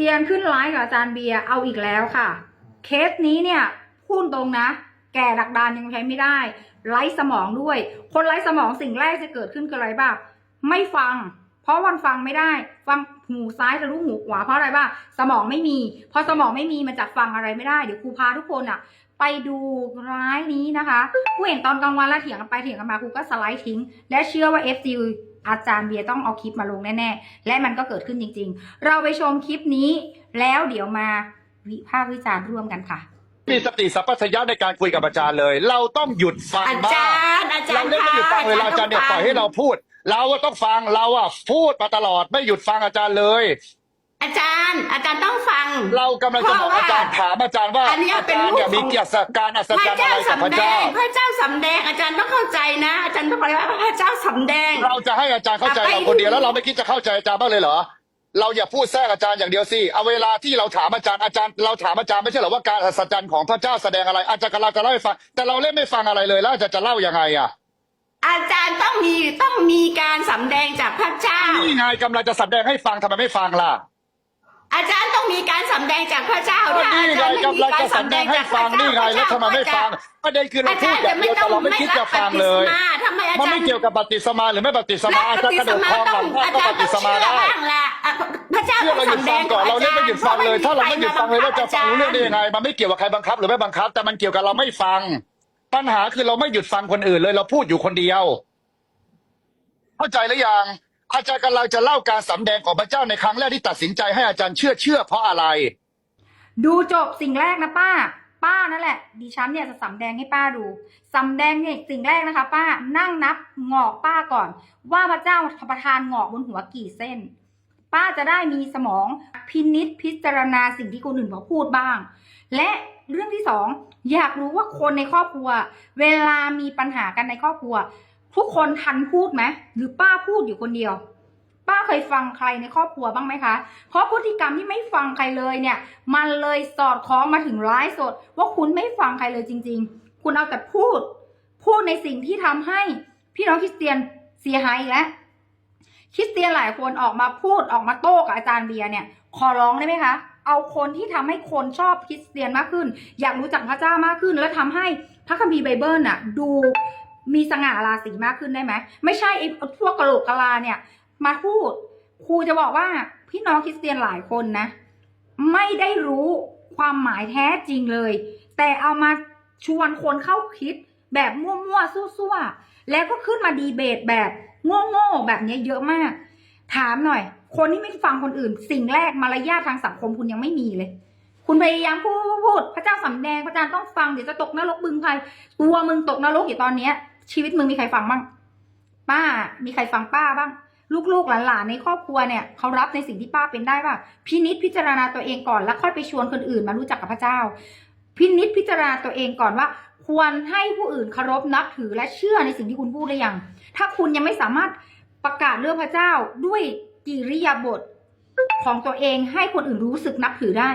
เตียนขึ้นไลฟ์กับอาจารย์เบียร์เอาอีกแล้วค่ะ เคสนี้เนี่ยพูดตรงนะ แก่ดักดานยังใช้ไม่ได้ ไร้สมองด้วย คนไร้สมองสิ่งแรกจะเกิดขึ้นคืออะไรบ้างไม่ฟัง เพราะวันฟังไม่ได้ ฟังหูซ้ายทะลุหูขวาเพราะอะไรบ้างสมองไม่มี พอสมองไม่มีมันจะฟังอะไรไม่ได้เดี๋ยวครูพาทุกคนอะไปดูร้ายนี้นะคะกูเห็นตอนกลางวันแล้วเถียงกันไปเถียงกันมาครูก็สไลด์ทิ้ง และเชื่อว่า f ออาจารย์เบียร์ต้องเอาคลิปมาลงแน่ๆ และมันก็เกิดขึ้นจริง ๆ เราไปชมคลิปนี้ แล้วเดี๋ยวมาวิพากษ์วิจารณ์ร่วมกันค่ะ มีสติสัพพัญญะในการคุยกับอาจารย์เลย เราต้องหยุดฟังอาบ้าจางรย์อาจารเราย์เล่นไม่หยุดฟังเลยอาจารย์เนี่ยปล่อยให้เราพูด เราอะต้องฟังเราอะพูดมาตลอดไม่หยุดฟังอาจารย์เลย อาจารย์ อาจารย์ต้องฟัง เรากำลังจะบอกอาจารย์ถามอาจารย์ว่าอันเนี้ยอาเป็นจารย์รูปเนี่ยมีของเกียรติการอัศพจรระรย์อะเจ้าไรกับพระสำแดเจ้า งพระเจ้าสำแดง อาจารย์ต้องเข้าใจนะ อาจารย์ต้องบอกเลยว่าพระเจ้าสำแดง เราจะให้อาจารย์เข้าใจไปเราคนเดียวแล้วเราไม่คิดจะเข้าใจอาจารย์บ้างเลยเหรอ เราอย่าพูดแทรกอาจารย์อย่างเดียวสิเอาเวลาที่เราถามอาจารย์อาจารย์เราถามอาจารย์ไม่ใช่เหรอว่าการอัศจรรย์ของพระเจ้าแสดงอะไรอาจารย์กำลังจะเล่าให้ฟังแต่เราเล่นไม่ฟังอะไรเลยแล้วอาจารย์จะเล่ายังไงอะอาจารย์ต้องมีต้องมีการสำแดงจากพระเจ้า นี่ไงกำลังจะแสดงให้ฟังทำไมไม่ฟังล่ะ อาจารย์ต้องมีการสำแดงจากพระเจ้าก็ถ้านี่อาไงจารย์ไม่มีกำลังการจะแสสำดแดงงให้จากพฟัระงเจ้านี่ไงแล้วทำไมไม่ฟังประเด็นคือเราอาพูจาดรย์อจะย่างไม่เดียวต้แต่องเราไม่คิดจะฟังเลยทำไมอามันจารไม่ย์ เกี่ยวกับปฏิสมาหรือไม่ปฏิสมาอาจจะกระโดดคลองหลังพระก็ปฏิสมาได้บ้างแหละอะพระเจ้าเชื่อเราหยุดฟังก่อนเราเล่นไม่หยุดฟังเลย ถ้าเราไม่หยุดฟังเลยเราจะฟังรู้เรื่องได้ยังไง มันไม่เกี่ยวกับใครบังคับ หรือไม่บังคับ แต่มันเกี่ยวกับเราไม่ฟัง ปัญหาคือเราไม่หยุดฟังคนอื่นเลย เราพูดอยู่คนเดียว เข้าใจหรือยัง อาจารย์กำลังจะเล่าการสำแดงของพระเจ้าในครั้งแรกที่ตัดสินใจให้อาจารย์เชื่อเชื่อเพราะอะไร ดูจบสิ่งแรกนะป้า ป้านั่นแหละ ดิฉันเนี่ยจะสำแดงให้ป้าดูสำแดงเนี่ยสิ่งแรกนะคะ ป้านั่งนับงอกป้าก่อน ว่าพระเจ้าประทานงอกบนหัวกี่เส้น ป้าจะได้มีสมองพินิษพิจารณาสิ่งที่คนอื่นเขาพูดบ้าง และเรื่องที่สองอยากรู้ว่าคนในครอบครัว เวลามีปัญหากันในครอบครัว ทุกคนทันพูดไหมหรือป้าพูดอยู่คนเดียว ป้าเคยฟังใครในครอบครัวบ้างไหมคะ เพราะพฤติกรรมที่ไม่ฟังใครเลยเนี่ย มันเลยสอดคล้องมาถึงร้ายสด ว่าคุณไม่ฟังใครเลยจริง ๆ คุณเอาแต่พูด พูดในสิ่งที่ทำให้พี่น้องคริสเตียนเสียหายแล้วคริสเตียนหลายคนออกมาพูดออกมาโต้กับอาจารย์เบียร์เนี่ย ขอร้องได้ไหมคะเอาคนที่ทำให้คนชอบคริสเตียนมากขึ้น อยากรู้จักพระเจ้ามากขึ้น แล้วทำให้พระคัมภีร์ไบเบิลน่ะ ดู มีสง่าราศีมากขึ้นได้ไหมไม่ใช่ไอ้พวกกระโหลกกะลาเนี่ย มาพูดครูจะบอกว่าพี่น้องคริสเตียนหลายคนนะ ไม่ได้รู้ความหมายแท้จริงเลย แต่เอามาชวนคนเข้าคิดแบบมั่วๆซั่วๆแล้วก็ขึ้นมาดีเบตแบบโง่ๆแบบนี้เยอะมาก ถามหน่อย คนที่ไม่ฟังคนอื่น สิ่งแรกมารยาททางสังคมคุณยังไม่มีเลย คุณพยายามพูดพูดพระเจ้าสำแดงพระเจ้าต้องฟังเดี๋ยวจะตกนรกบึงใครตัวมึงตกนรกอยู่ตอนเนี้ย ชีวิตมึงมีใครฟังบ้าง ป้า มีใครฟังป้าบ้าง ลูกๆหลานๆในครอบครัวเนี่ยเขารับในสิ่งที่ป้าเป็นได้ป่ะพินิษพิจารณาตัวเองก่อนแล้วค่อยไปชวนคนอื่นมารู้จักกับพระเจ้า พินิษพิจารณาตัวเองก่อนว่า ควรให้ผู้อื่นเคารพนับถือและเชื่อในสิ่งที่คุณพูดได้ยัง ถ้าคุณยังไม่สามารถประกาศเรื่องพระเจ้าด้วยกิริยาบทของตัวเองให้คนอื่นรู้สึกนับถือได้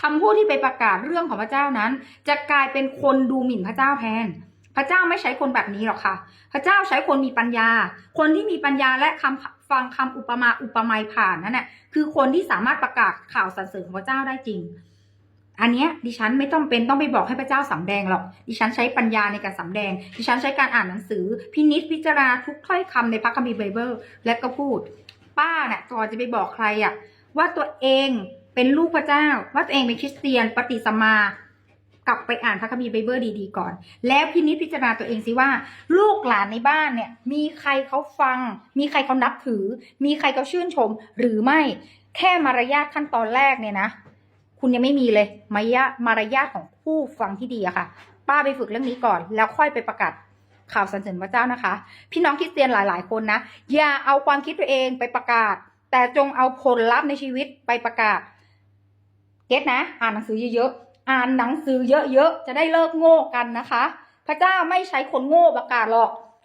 คำพูดที่ไปประกาศเรื่องของพระเจ้านั้น จะกลายเป็นคนดูหมิ่นพระเจ้าแทน พระเจ้าไม่ใช้คนแบบนี้หรอกค่ะ พระเจ้าใช้คนมีปัญญา คนที่มีปัญญาและคำฟังคำอุปมาอุปไมยผ่านนั่นแหละคือคนที่สามารถประกาศข่าวสรรเสริญของพระเจ้าได้จริง อันเนี้ยดิฉันไม่ต้องเป็นต้องไปบอกให้พระเจ้าสำแดงหรอก ดิฉันใช้ปัญญาในการสำแดง ดิฉันใช้การอ่านหนังสือ พินิจพิจารณาทุกถ้อยคำในพระคัมภีร์ไบเบิลและก็พูด ป้าเนี่ยก่อนจะไปบอกใครอะว่าตัวเองเป็นลูกพระเจ้า ว่าตัวเองเป็นคริสเตียน ปฏิสัมมา กลับไปอ่านพระคัมภีร์ไบเบิลดีๆก่อน แล้วพินิจพิจารณาตัวเองสิว่า ลูกหลานในบ้านเนี่ยมีใครเขาฟัง มีใครเขานับถือ มีใครเขาชื่นชม หรือไม่แค่มารยาทขั้นตอนแรกเนี่ยนะ คุณยังไม่มีเลยมายาทมารยาทของผู้ฟังที่ดีอะค่ะ ป้าไปฝึกเรื่องนี้ก่อน แล้วค่อยไปประกาศข่าวสรรเสริญพระเจ้านะคะ พี่น้องคริสเตียนหลาย ๆ คนนะ อย่าเอาความคิดตัวเองไปประกาศ แต่จงเอาผลลัพธ์ในชีวิตไปประกาศ เก็ตนะ อ่านหนังสือเยอะๆ อ่านหนังสือเยอะๆ จะได้เลิกโง่กันนะคะ พระเจ้าไม่ใช้คนโง่ประกาศหรอก